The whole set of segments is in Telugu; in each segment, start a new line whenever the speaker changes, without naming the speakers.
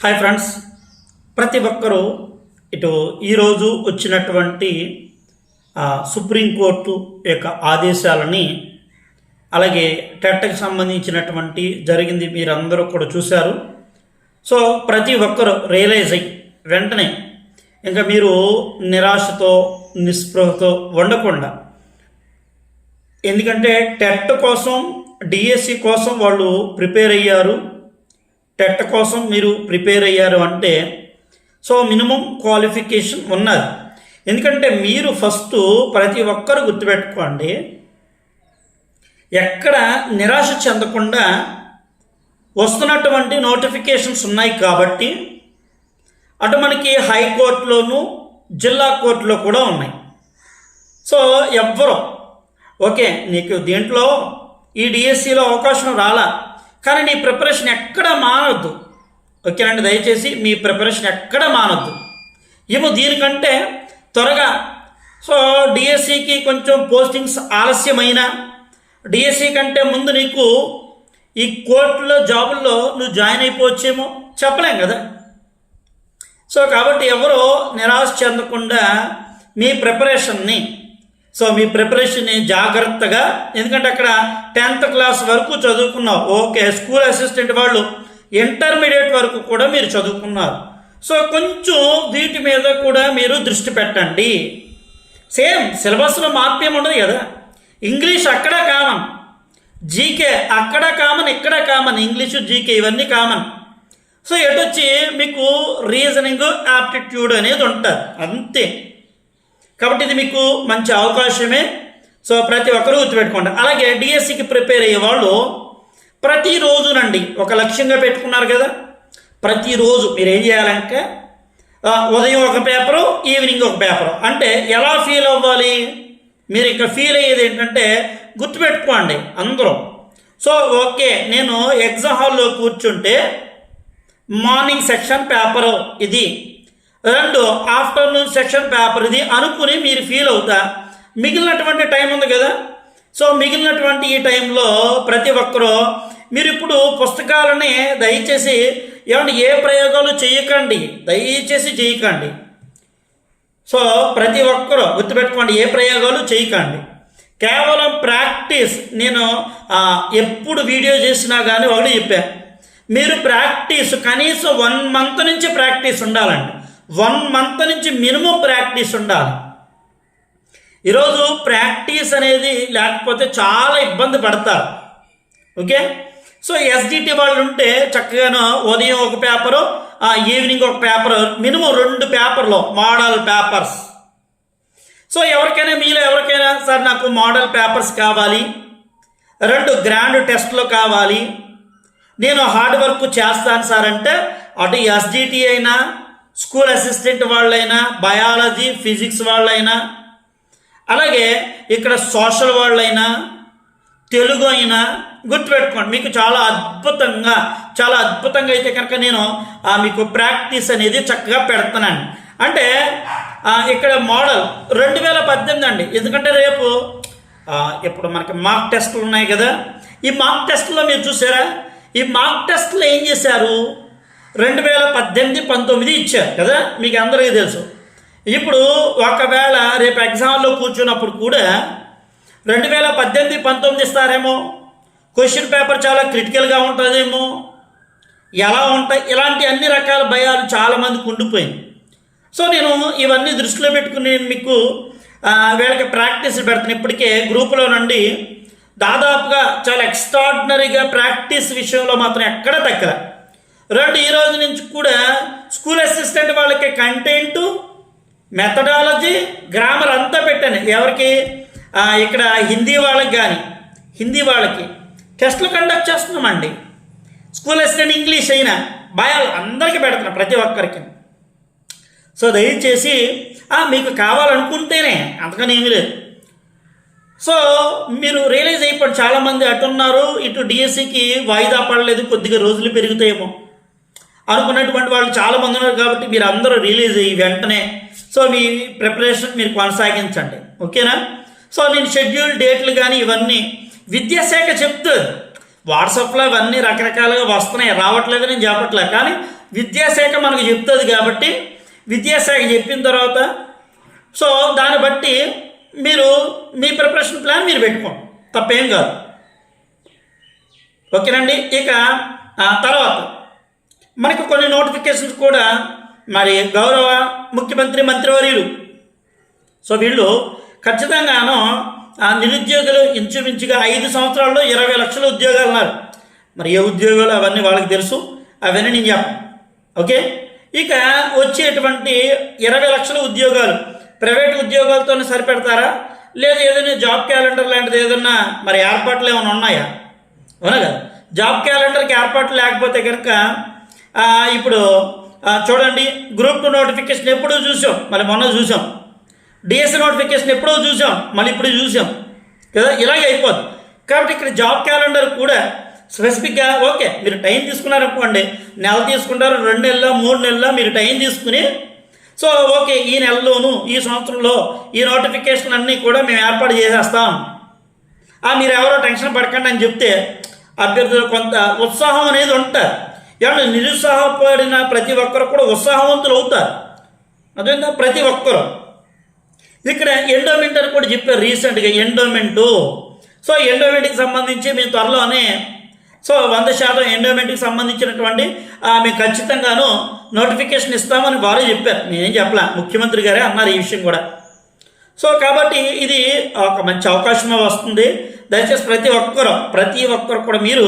హాయ్ ఫ్రెండ్స్ ప్రతి ఒక్కరూ ఇటు ఈరోజు వచ్చినటువంటి సుప్రీంకోర్టు యొక్క ఆదేశాలని అలాగే టెట్కి సంబంధించినటువంటి జరిగింది మీరందరూ కూడా చూశారు. సో ప్రతి ఒక్కరు రియలైజ్ అయ్యి వెంటనే ఇంకా మీరు నిరాశతో నిస్పృహతో ఉండకుండా ఎందుకంటే టెట్ కోసం డిఎస్సి కోసం వాళ్ళు ప్రిపేర్ అయ్యారు. టెట్ కోసం మీరు ప్రిపేర్ అయ్యారు అంటే సో మినిమం క్వాలిఫికేషన్ ఉన్నది. ఎందుకంటే మీరు ఫస్ట్ ప్రతి ఒక్కరు గుర్తుపెట్టుకోండి ఎక్కడ నిరాశ చెందకుండా వస్తున్నటువంటి నోటిఫికేషన్స్ ఉన్నాయి కాబట్టి అటు మనకి హైకోర్టులోను జిల్లా కోర్టులో కూడా ఉన్నాయి. సో ఎవ్వరు ఓకే నీకు దీంట్లో ఈ డిఎస్సిలో అవకాశం రాలా కానీ నీ ప్రిపరేషన్ ఎక్కడ మానవద్దు ఓకేనండి? దయచేసి మీ ప్రిపరేషన్ ఎక్కడ మానవద్దు ఏమో దీనికంటే త్వరగా. సో డిఎస్సికి కొంచెం పోస్టింగ్స్ ఆలస్యమైన డిఎస్సి కంటే ముందు నీకు ఈ కోర్టులో జాబుల్లో నువ్వు జాయిన్ అయిపోవచ్చేమో చెప్పలేం కదా? సో కాబట్టి ఎవరో నిరాశ చెందకుండా మీ ప్రిపరేషన్ని సో మీ ప్రిపరేషన్ని జాగ్రత్తగా ఎందుకంటే అక్కడ టెన్త్ క్లాస్ వరకు చదువుకున్నావు. ఓకే స్కూల్ అసిస్టెంట్ వాళ్ళు ఇంటర్మీడియట్ వరకు కూడా మీరు చదువుకున్నారు. సో కొంచెం వీటి మీద కూడా మీరు దృష్టి పెట్టండి. సేమ్ సిలబస్లో మార్పు ఉండదు కదా. ఇంగ్లీష్ అక్కడ కామన్. జీకే అక్కడ కామన్ ఇక్కడ కామన్. ఇంగ్లీషు జీకే ఇవన్నీ కామన్. సో ఎటొచ్చి మీకు రీజనింగ్ యాప్టిట్యూడ్ అనేది ఉంటుంది. అంతే. కాబట్టి ఇది మీకు మంచి అవకాశమే. సో ప్రతి ఒక్కరూ గుర్తుపెట్టుకోండి. అలాగే డిఎస్సికి ప్రిపేర్ అయ్యే వాళ్ళు ప్రతిరోజునండి ఒక లక్ష్యంగా పెట్టుకున్నారు కదా? ప్రతిరోజు మీరు ఏం చేయాలంటే ఉదయం ఒక పేపరు ఈవినింగ్ ఒక పేపరు. అంటే ఎలా ఫీల్ అవ్వాలి? మీరు ఇక్కడ ఫీల్ అయ్యేది ఏంటంటే గుర్తుపెట్టుకోండి అందరూ. సో ఓకే నేను ఎగ్జామ్ హాల్లో కూర్చుంటే మార్నింగ్ సెక్షన్ పేపరు ఇది. రెండు ఆఫ్టర్నూన్ సెక్షన్ పేపర్ ఇది అనుకుని మీరు ఫీల్ అవుతా. మిగిలినటువంటి టైం ఉంది కదా? సో మిగిలినటువంటి ఈ టైంలో ప్రతి ఒక్కరూ మీరు ఇప్పుడు పుస్తకాలని దయచేసి ఏమంటే ఏ ప్రయోగాలు చేయకండి? దయచేసి చేయకండి. సో ప్రతి ఒక్కరూ గుర్తుపెట్టుకోండి ఏ ప్రయోగాలు చేయకండి. కేవలం ప్రాక్టీస్ నేను ఎప్పుడు వీడియో చేసినా కానీ ఒకటి చెప్పాను మీరు ప్రాక్టీస్ కనీసం వన్ మంత్ నుంచి ప్రాక్టీస్ ఉండాలండి. వన్ మంత్ నుంచి మినిమం ప్రాక్టీస్ ఉండాలి. ఈరోజు ప్రాక్టీస్ అనేది లేకపోతే చాలా ఇబ్బంది పడతారు. ఓకే? సో ఎస్డిటి వాళ్ళు ఉంటే చక్కగాను ఉదయం ఒక పేపరు ఆ, ఈవినింగ్ ఒక పేపర్ మినిమం రెండు పేపర్లు మోడల్ పేపర్స్. సో ఎవరికైనా మీలో ఎవరికైనా సార్ నాకు మోడల్ పేపర్స్ కావాలి రెండు గ్రాండ్ టెస్ట్లు కావాలి నేను హార్డ్ వర్క్ చేస్తాను సార్ అంటే అటు ఎస్డిటి అయినా స్కూల్ అసిస్టెంట్ వాళ్ళైనా బయాలజీ ఫిజిక్స్ వాళ్ళైనా అలాగే ఇక్కడ సోషల్ వాళ్ళైనా తెలుగు అయినా గుర్తుపెట్టుకోండి. మీకు చాలా అద్భుతంగా చాలా అద్భుతంగా అయితే కనుక నేను మీకు ప్రాక్టీస్ అనేది చక్కగా పెడుతున్నాను అంటే ఇక్కడ మోడల్ రెండు వేల పద్దెనిమిది అండి. ఎందుకంటే రేపు ఇప్పుడు మనకి మార్క్ టెస్టులు ఉన్నాయి కదా. ఈ మార్క్ టెస్ట్లో మీరు చూసారా? ఈ మార్క్ టెస్ట్లో ఏం చేశారు? రెండు వేల పద్దెనిమిది పంతొమ్మిది ఇచ్చారు కదా? మీకు అందరికీ తెలుసు. ఇప్పుడు ఒకవేళ రేపు ఎగ్జామ్లో కూర్చున్నప్పుడు కూడా రెండు వేల పద్దెనిమిది పంతొమ్మిది ఇస్తారేమో? క్వశ్చన్ పేపర్ చాలా క్రిటికల్గా ఉంటుందేమో? ఎలా ఉంటాయి? ఇలాంటి అన్ని రకాల భయాలు చాలామందికి ఉండిపోయింది. సో నేను ఇవన్నీ దృష్టిలో పెట్టుకుని నేను మీకు వీళ్ళకి ప్రాక్టీస్ పెడతాను. ఇప్పటికే గ్రూపులో నుండి దాదాపుగా చాలా ఎక్స్ట్రాడినరీగా ప్రాక్టీస్ విషయంలో మాత్రం ఎక్కడ తగ్గలే. రెండు ఈ రోజు నుంచి కూడా స్కూల్ అసిస్టెంట్ వాళ్ళకి కంటెంటు మెథడాలజీ గ్రామర్ అంతా పెట్టాను. ఎవరికి? ఇక్కడ హిందీ వాళ్ళకి కానీ హిందీ వాళ్ళకి. టెస్ట్లు కండక్ట్ చేస్తున్నామండి. స్కూల్ అసిస్టెంట్ ఇంగ్లీష్ అయినా భయాలు అందరికీ పెడుతున్నాం ప్రతి ఒక్కరికి. సో దయచేసి మీకు కావాలనుకుంటేనే అంతకని ఏమీ లేదు. సో మీరు రియలైజ్ అయిపోయి చాలామంది అటున్నారు ఇటు డిఎస్సికి వాయిదా పడలేదు కొద్దిగా రోజులు పెరుగుతాయేమో. అనుకున్నటువంటి వాళ్ళు చాలామంది ఉన్నారు కాబట్టి మీరు అందరూ రిలీజ్ అయ్యి వెంటనే సో మీ ప్రిపరేషన్ మీరు కొనసాగించండి. ఓకేనా? సో నేను షెడ్యూల్ డేట్లు కానీ ఇవన్నీ విద్యాశాఖ చెప్తుంది వాట్సాప్లో ఇవన్నీ రకరకాలుగా వస్తున్నాయి. రావట్లేదు నేను చెప్పట్లేదు కానీ విద్యాశాఖ మనకు చెప్తుంది కాబట్టి విద్యాశాఖ చెప్పిన తర్వాత సో దాన్ని బట్టి మీరు మీ ప్రిపరేషన్ ప్లాన్ మీరు పెట్టుకోండి. తప్పేం కాదు. ఓకేనండి? ఇక తర్వాత మనకు కొన్ని నోటిఫికేషన్స్ కూడా మరి గౌరవ ముఖ్యమంత్రి మంత్రివర్యులు. సో వీళ్ళు ఖచ్చితంగాను ఆ నిరుద్యోగులు ఇంచుమించుగా ఐదు సంవత్సరాల్లో ఇరవై లక్షల ఉద్యోగాలు ఉన్నారు. మరి ఏ ఉద్యోగాలు అవన్నీ వాళ్ళకి తెలుసు? అవన్నీ నేను చెప్పను. ఓకే? ఇక వచ్చేటువంటి ఇరవై లక్షల ఉద్యోగాలు. ప్రైవేట్ ఉద్యోగాలతో సరిపెడతారా? లేదా ఏదైనా జాబ్ క్యాలెండర్ లాంటిది ఏదైనా మరి ఏర్పాట్లు ఏమైనా ఉన్నాయా? అవునా కదా? జాబ్ క్యాలెండర్కి ఏర్పాట్లు లేకపోతే కనుక ఇప్పుడు చూడండి గ్రూప్ టూ నోటిఫికేషన్ ఎప్పుడూ చూసాం. మరి మొన్న చూసాం. డిఎస్సీ నోటిఫికేషన్ ఎప్పుడో చూసాం. మళ్ళీ ఇప్పుడు చూసాం. కదా ఇలాగే అయిపోద్ది. కాబట్టి ఇక్కడ జాబ్ క్యాలెండర్ కూడా స్పెసిఫిక్గా ఓకే మీరు టైం తీసుకున్నారనుకోండి నెల తీసుకుంటారు రెండు నెలల మూడు నెలల మీరు టైం తీసుకుని సో ఓకే ఈ నెలలోను ఈ సంవత్సరంలో ఈ నోటిఫికేషన్ అన్నీ కూడా మేము ఏర్పాటు చేసేస్తాం. మీరు ఎవరో టెన్షన్ పడకండి అని చెప్తే అభ్యర్థులు కొంత ఉత్సాహం అనేది ఉంటుంది. ఏమన్నా నిరుత్సాహపడిన ప్రతి ఒక్కరు కూడా ఉత్సాహవంతులు అవుతారు. అదేంటా ప్రతి ఒక్కరు. ఇక్కడ ఎండోమెంట్ అని కూడా చెప్పారు రీసెంట్గా ఎండోమెంటు సో ఎండోమెంట్కి సంబంధించి మేము త్వరలోనే సో వంద శాతం ఎండోమెంట్కి సంబంధించినటువంటి మేము ఖచ్చితంగాను నోటిఫికేషన్ ఇస్తామని వారు చెప్పారు. నేనేం చెప్పలా ముఖ్యమంత్రి గారే అన్నారు ఈ విషయం కూడా. సో కాబట్టి ఇది ఒక మంచి అవకాశం వస్తుంది. దయచేసి ప్రతి ఒక్కరు ప్రతి ఒక్కరు కూడా మీరు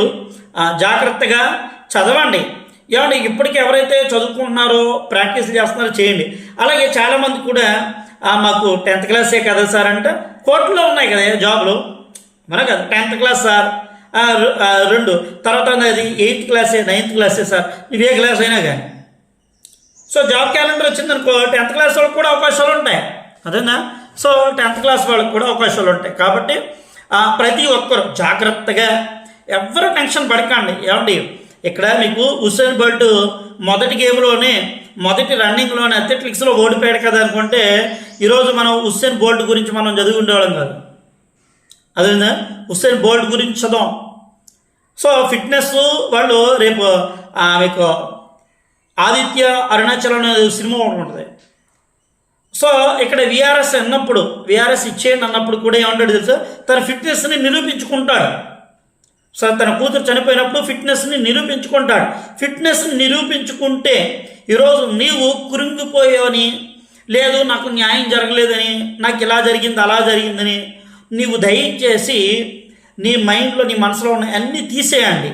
జాగ్రత్తగా చదవండి. ఏమండి ఇప్పటికీ ఎవరైతే చదువుకుంటున్నారో ప్రాక్టీస్ చేస్తున్నారో చేయండి. అలాగే చాలామంది కూడా మాకు టెన్త్ క్లాసే కదా సార్ అంటే. కోర్టులో ఉన్నాయి కదా జాబ్లు. మన కదా టెన్త్ క్లాస్ సార్. రెండు. తర్వాత అది ఎయిత్ క్లాసే నైన్త్ క్లాసే సార్. ఇవి ఏ క్లాస్ అయినా కానీ. సో జాబ్ క్యాలెండర్ వచ్చిందనుకో టెన్త్ క్లాస్ వాళ్ళకి కూడా అవకాశాలు ఉంటాయి. అదేనా? సో టెన్త్ క్లాస్ వాళ్ళకి కూడా అవకాశాలు ఉంటాయి. కాబట్టి ప్రతి ఒక్కరు జాగ్రత్తగా ఎవరు టెన్షన్ పడకండి. ఏమండి? ఇక్కడ మీకు హుస్సేన్ బోల్ట్ మొదటి గేమ్లోనే మొదటి రన్నింగ్లోనే అథ్లెటిక్స్లో ఓడిపోయాడు కదా అనుకుంటే ఈరోజు మనం హుస్సేన్ బోల్ట్ గురించి మనం చదువుకుండేవాళ్ళం కాదు. అదేనా హుస్సేన్ బోల్ట్ గురించి చదవం సో ఫిట్నెస్ వాళ్ళు రేపు మీకు ఆదిత్య అరుణాచలం అనే సినిమా ఒకటి ఉంటుంది. సో ఇక్కడ విఆర్ఎస్ అన్నప్పుడు విఆర్ఎస్ ఇచ్చేయండి అన్నప్పుడు కూడా ఏమంటాడు తెలుసా? తన ఫిట్నెస్ని నిరూపించుకుంటాడు. సో తన కూతురు చనిపోయినప్పుడు ఫిట్నెస్ని నిరూపించుకుంటాడు. ఫిట్నెస్ని నిరూపించుకుంటే ఈరోజు నీవు కురింగిపోయావని లేదు నాకు న్యాయం జరగలేదని నాకు ఇలా జరిగింది అలా జరిగిందని నీవు దయచేసి నీ మైండ్లో నీ మనసులో ఉన్న అన్నీ తీసేయండి.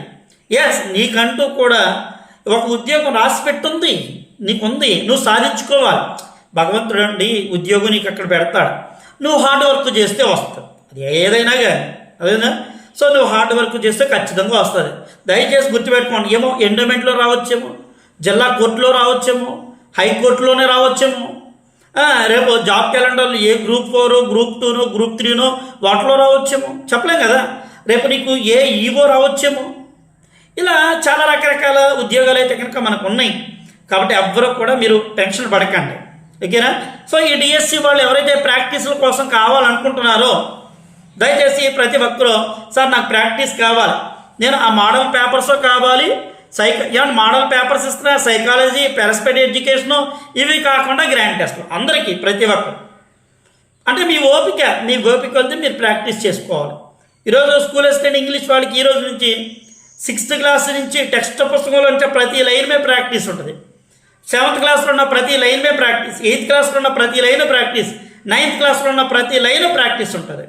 ఎస్ నీకంటూ కూడా ఒక ఉద్యోగం రాసి పెట్టుంది నీకుంది నువ్వు సాధించుకోవాలి. భగవంతుడు అండి ఉద్యోగం నీకు అక్కడ పెడతాడు. నువ్వు హార్డ్ వర్క్ చేస్తే వస్తుంది. అది ఏదైనా కానీ అదేనా? సో నువ్వు హార్డ్ వర్క్ చేస్తే ఖచ్చితంగా వస్తుంది. దయచేసి గుర్తుపెట్టుకోండి ఏమో ఎండోమెంట్లో రావచ్చేమో జిల్లా కోర్టులో రావచ్చేమో హైకోర్టులోనే రావచ్చేమో. రేపు జాబ్ క్యాలెండర్లు ఏ గ్రూప్ ఫోర్ గ్రూప్ టూనో గ్రూప్ త్రీనో వాటిలో రావచ్చేమో. చెప్పలేం కదా? రేపు నీకు ఏ ఈవో రావచ్చేమో. ఇలా చాలా రకరకాల ఉద్యోగాలు అయితే కనుక మనకు ఉన్నాయి. కాబట్టి ఎవ్వరూ కూడా మీరు టెన్షన్ పడకండి. ఓకేనా? సో ఈ డిఎస్సి వాళ్ళు ఎవరైతే ప్రాక్టీసుల కోసం కావాలనుకుంటున్నారో దయచేసి ప్రతి ఒక్కరూ సార్ నాకు ప్రాక్టీస్ కావాలి. నేను ఆ మోడల్ పేపర్స్ కావాలి? సైక ఏమన్నా మోడల్ పేపర్స్ ఇస్తున్నా సైకాలజీ పెరస్పెడ్ ఎడ్యుకేషను ఇవి కాకుండా గ్రాండ్ టెస్ట్ అందరికీ ప్రతి ఒక్కరు. అంటే మీ ఓపిక మీ ఓపిక కొద్దీ మీరు ప్రాక్టీస్ చేసుకోవాలి. ఈరోజు స్కూల్ అసిస్టెంట్ ఇంగ్లీష్ వాళ్ళకి ఈ రోజు నుంచి సిక్స్త్ క్లాస్ నుంచి టెక్స్ట్ పుస్తకంలో నుంచి ప్రతి లైన్ మీద ప్రాక్టీస్ ఉంటుంది. సెవెంత్ క్లాస్లో ఉన్న ప్రతి లైన్ మీద ప్రాక్టీస్. ఎయిత్ క్లాస్లో ఉన్న ప్రతి లైన్ ప్రాక్టీస్. నైన్త్ క్లాస్లో ఉన్న ప్రతి లైన్ ప్రాక్టీస్ ఉంటుంది.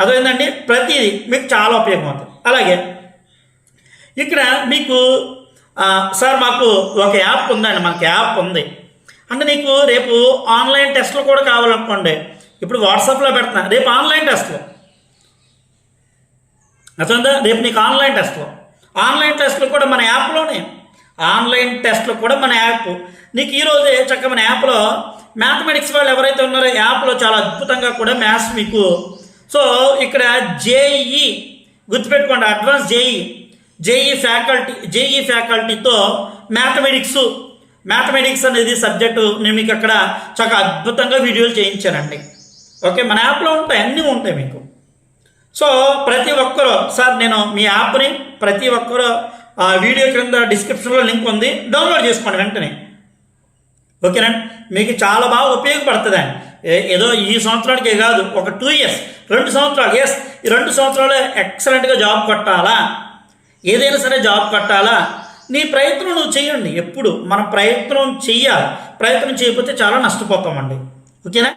అదేంటండి ప్రతిదీ మీకు చాలా ఉపయోగం అవుతుంది అలాగే ఇక్కడ మీకు సార్ మాకు ఒక యాప్ ఉందండి మనకి యాప్ ఉంది. అంటే నీకు రేపు ఆన్లైన్ టెస్ట్లు కూడా కావాలనుకోండి. ఇప్పుడు వాట్సాప్లో పెడుతున్నా రేపు ఆన్లైన్ టెస్ట్లు. అర్థమైందా? రేపు నీకు ఆన్లైన్ టెస్ట్లు. ఆన్లైన్ టెస్ట్లు కూడా మన యాప్లోనే. ఆన్లైన్ టెస్ట్లు కూడా మన యాప్. నీకు ఈరోజే చక్క మన యాప్లో మ్యాథమెటిక్స్ వాళ్ళు ఎవరైతే ఉన్నారో యాప్లో చాలా అద్భుతంగా కూడా మ్యాథ్స్ మీకు సో ఇక్కడ జేఈ గుర్తుపెట్టుకోండి advance JEE JEE faculty JEE ఫ్యాకల్టీతో mathematics mathematics అనేది సబ్జెక్టు నేను మీకు అక్కడ చాలా అద్భుతంగా వీడియోలు చేయించానండి. ఓకే మన యాప్లో ఉంటాయి అన్నీ ఉంటాయి మీకు. సో ప్రతి ఒక్కరూ సార్ నేను మీ యాప్ని ప్రతి ఒక్కరూ ఆ వీడియో క్రింద డిస్క్రిప్షన్లో లింక్ ఉంది డౌన్లోడ్ చేసుకోండి వెంటనే. ఓకేనండి మీకు చాలా బాగా ఉపయోగపడుతుంది అండి ఏదో ఈ సంవత్సరానికే కాదు ఒక టూ ఇయర్స్ రెండు సంవత్సరాలు ఎస్ ఈ రెండు సంవత్సరాలు ఎక్సలెంట్గా జాబ్ కొట్టాలా? ఏదైనా సరే జాబ్ కొట్టాలా? నీ ప్రయత్నం నువ్వు చేయండి ఎప్పుడు. మనం ప్రయత్నం చెయ్యాలి ప్రయత్నం చేయకపోతే చాలా నష్టపోతామండి. ఓకేనా?